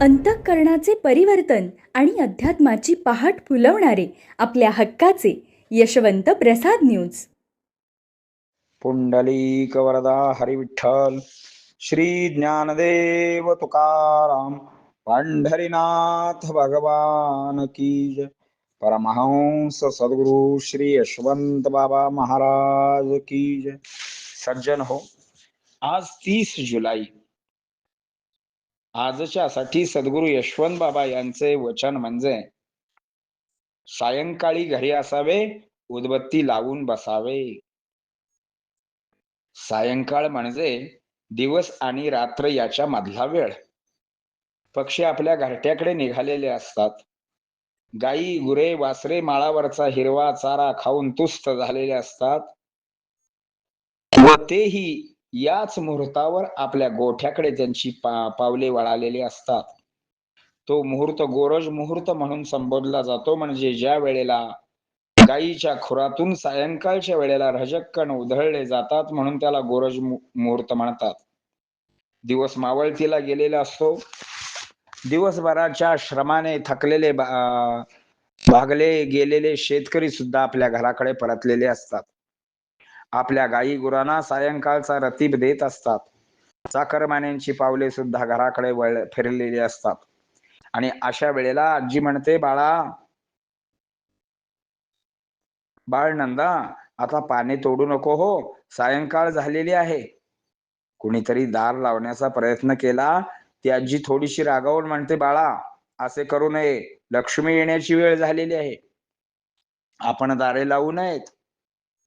अंतःकरणाचे परिवर्तन आणि अध्यात्माची पहाट फुलवणारे आपल्या हक्काचे यशवंत प्रसाद न्यूज. पुंडलीक वरदा हरिविठ्ठल श्री ज्ञानदेव तुकाराम पंढरीनाथ भगवान की जय. परमहंस सद्गुरु श्री यशवंत बाबा महाराज की जय. सज्जन हो आज तीस जुलै आजच्यासाठी सद्गुरु यशवंत बाबा यांचे वचन म्हणजे सायंकाळी घरी असावे उदबत्ती लावून बसावे. सायंकाळ म्हणजे दिवस आणि रात्र याच्या मधला वेळ. पक्षी आपल्या घरट्याकडे निघालेले असतात. गाई गुरे वासरे माळावरचा हिरवा चारा खाऊन तुस्त झालेले असतात. व तेही याच मुहूर्तावर आपल्या गोठ्याकडे त्यांची पा पावले वळालेली असतात तो मुहूर्त गोरज मुहूर्त म्हणून संबोधला जातो. म्हणजे ज्या वेळेला गायीच्या खुरातून सायंकाळच्या वेळेला रजक्कण उधळले जातात म्हणून त्याला गोरज मुहूर्त म्हणतात. दिवस मावळतीला गेलेला असतो. दिवसभराच्या श्रमाने थकलेले अं, भागले गेलेले शेतकरी सुद्धा आपल्या घराकडे परतलेले असतात. आपल्या गायी गुरांना सायंकाळचा रतीब देत असतात. चाकरमान्यांची पावले सुद्धा घराकडे वळ फिरलेली असतात. आणि अशा वेळेला आजी म्हणते बाळा बाळ नंदा आता पाणी तोडू नको हो सायंकाळ झालेली आहे. कुणीतरी दार लावण्याचा प्रयत्न केला ती आजी थोडीशी रागावून म्हणते बाळा असे करू नये लक्ष्मी येण्याची वेळ झालेली आहे. आपण दारे लावू नयेत.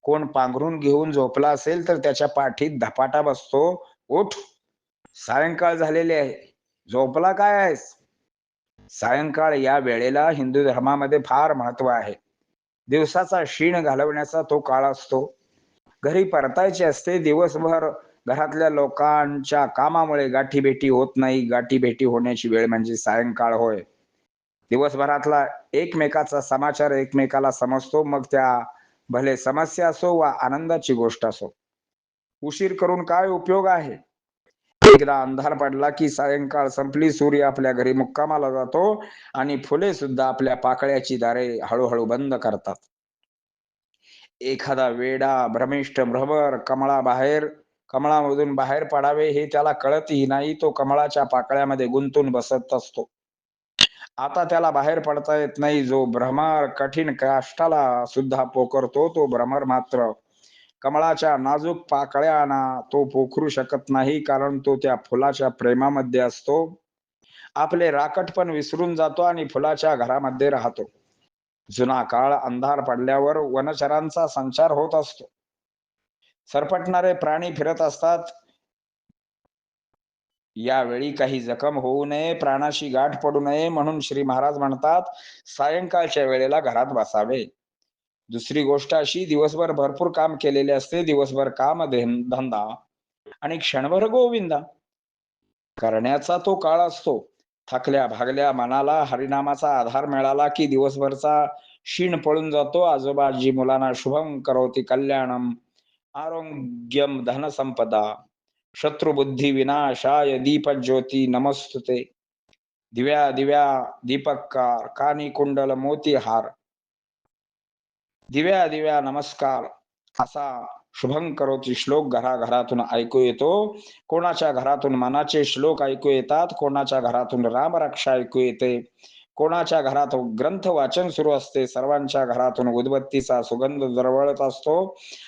कोण पांघरून घेऊन झोपला असेल तर त्याच्या पाठीत धपाटा बसतो. उठ. सायंकाळ झालेली आहे. झोपला काय आहेस? सायंकाळ या वेळेला हिंदू धर्मामध्ये फार महत्त्व आहे. दिवसाचा क्षीण घालवण्याचा तो काळ असतो. घरी परतायचे असते. दिवसभर घरातल्या लोकांच्या कामामुळे गाठी भेटी होत नाही. गाठी भेटी होण्याची वेळ म्हणजे सायंकाळ होय. दिवसभरातला एकमेकाचा समाचार एकमेकाला समजतो. मग त्या भले समस्या असो वा आनंदाची गोष्ट असो. उशीर करून काय उपयोग आहे? एकदा अंधार पडला की सायंकाळ संपली सूर्य आपल्या घरी मुक्कामाला जातो आणि फुले सुद्धा आपल्या पाकळ्याची दारे हळूहळू बंद करतात. एखादा वेडा भ्रमिष्ठ भ्रमर कमळा बाहेर कमळामधून बाहेर पडावे हे त्याला कळतही नाही तो कमळाच्या पाकळ्यामध्ये गुंतून बसत असतो. आता त्याला बाहेर पडता येत नाही. जो भ्रमर कठीण काष्टाला सुद्धा पोकरतो तो भ्रमर मात्र. कमळाच्या नाजूक पाकळ्यांना तो पोखरू शकत नाही कारण तो त्या फुलाच्या प्रेमामध्ये असतो. आपले राकटपण विसरून जातो आणि फुलाच्या घरामध्ये राहतो. जुना काळ अंधार पडल्यावर वनचरांचा संचार होत असतो. सरपटणारे प्राणी फिरत असतात यावेळी काही जखम होऊ नये प्राणाशी गाठ पडू नये म्हणून श्री महाराज म्हणतात सायंकाळच्या वेळेला घरात बसावे. दुसरी गोष्ट अशी दिवसभर भरपूर काम केलेले असते दिवसभर काम धंदा आणि क्षणभर गोविंदा. करण्याचा तो काळ असतो. थकल्या भागल्या मनाला हरिनामाचा आधार मिळाला की दिवसभरचा क्षीण पळून जातो. आजोबाजी मुलांना शुभम करवती कल्याणम आरोग्यम धनसंपदा. शत्रुबुद्धी विनाशाय दीपज्योती नमस्तुते। दिव्या दिव्या दीपक्कार कानी कुंडल मोतीहार। दिव्या दिव्या नमस्कार। असा शुभं करोती श्लोक घराघरातून ऐकू येतो। कोणाच्या घरातून मनाचे श्लोक ऐकू येतात कोणाच्या घरातून रामरक्षा ऐकू येते। कोणाच्या घरात ग्रंथ वाचन सुरू असते सर्वांच्या घरातून उदबत्तीचा सुगंध दरवळत असतो.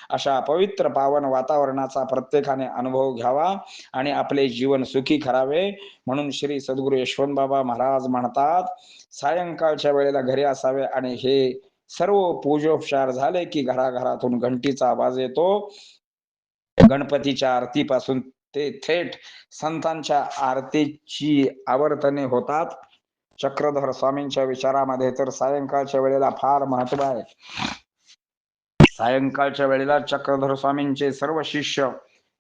अशा पवित्र पावन वातावरणाचा प्रत्येकाने अनुभव घ्यावा आणि आपले जीवन सुखी करावे म्हणून श्री सद्गुरु यशवंत बाबा महाराज म्हणतात सायंकाळच्या वेळेला घरी असावे आणि हे सर्व पूजोपचार झाले की घराघरातून घंटीचा आवाज येतो. गणपतीच्या आरतीपासून ते थेट संतांच्या आरतीची आवर्तने होतात. चक्रधर स्वामींच्या विचारामध्ये तर सायंकाळच्या वेळेला फार महत्त्व आहे. सायंकाळच्या वेळेला चक्रधर स्वामींचे सर्व शिष्य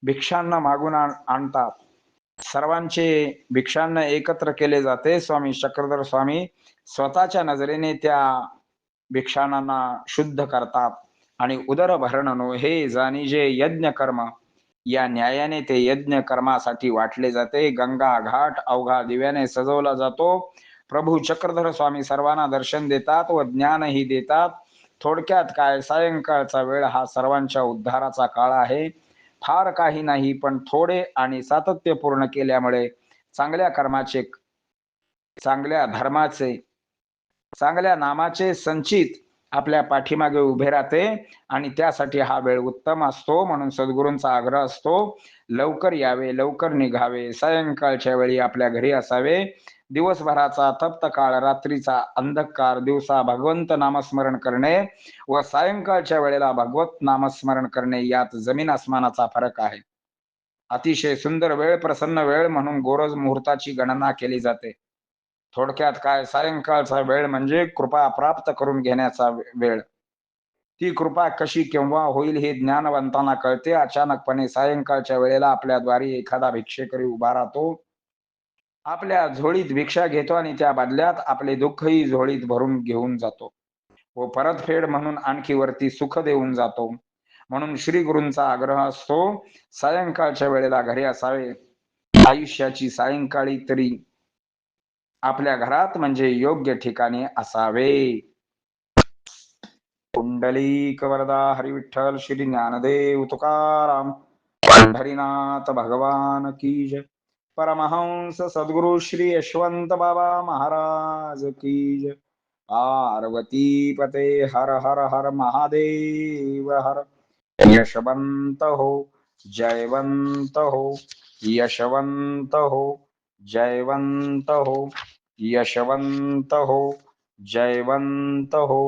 भिक्षांना मागून आणतात. सर्वांचे भिक्षांना एकत्र केले जाते. स्वामी चक्रधर स्वामी स्वतःच्या नजरेने त्या भिक्षांना शुद्ध करतात आणि उदर भरणनो हे जाणी जे यज्ञ कर्म या न्यायाने ते यज्ञ कर्मासाठी वाटले जाते. गंगा घाट अवघा दिव्याने सजवला जातो. प्रभू चक्रधर स्वामी सर्वांना दर्शन देतात व ज्ञानही देतात. थोडक्यात काय? सायंकाळचा वेळ हा सर्वांच्या उद्धाराचा काळ आहे. फार काही नाही पण थोडे आणि सातत्यपूर्ण केल्यामुळे चांगल्या कर्माचे चांगल्या धर्माचे चांगल्या नामाचे संचित आपल्या पाठीमागे उभे राहते आणि त्यासाठी हा वेळ उत्तम असतो. म्हणून सद्गुरूंचा आग्रह असतो लवकर यावे लवकर निघावे सायंकाळच्या वेळी आपल्या घरी असावे. दिवसभराचा तप्त काळ रात्रीचा अंधकार दिवसा भगवंत नामस्मरण करणे व सायंकाळच्या वेळेला भगवत नामस्मरण करणे यात जमीन आसमानाचा फरक आहे. अतिशय सुंदर वेळ प्रसन्न वेळ म्हणून गोरज मुहूर्ताची गणना केली जाते. थोडक्यात काय सायंकाळचा वेळ म्हणजे कृपा प्राप्त करून घेण्याचा वेळ. ती कृपा कशी केव्हा होईल हे ज्ञानवंतांना कळते. अचानकपणे सायंकाळच्या वेळेला आपल्या द्वारी एखादा भिक्षेकरी उभा राहतो. आपल्या झोळीत भिक्षा घेतो आणि त्या बदल्यात आपले दुःखही झोळीत भरून घेऊन जातो. व परतफेड म्हणून आणखी वरती सुख देऊन जातो. म्हणून श्री गुरूंचा आग्रह असतो सायंकाळच्या वेळेला घरी असावे. आयुष्याची सायंकाळी तरी आपल्या घरात म्हणजे योग्य ठिकाणी असावे. कुंडलीक वरदा हरिविठ्ठल श्री ज्ञानदेव तुकाराम. पंढरीनाथ भगवान की जय. परमहंस सद्गुरु श्री यशवंत बाबा महाराज की जय. पार्वती पते हर हर हर महादेव हर. यशवंत हो जयवंत हो यशवंत हो जयवंत हो. यशवंत हो जयवंत हो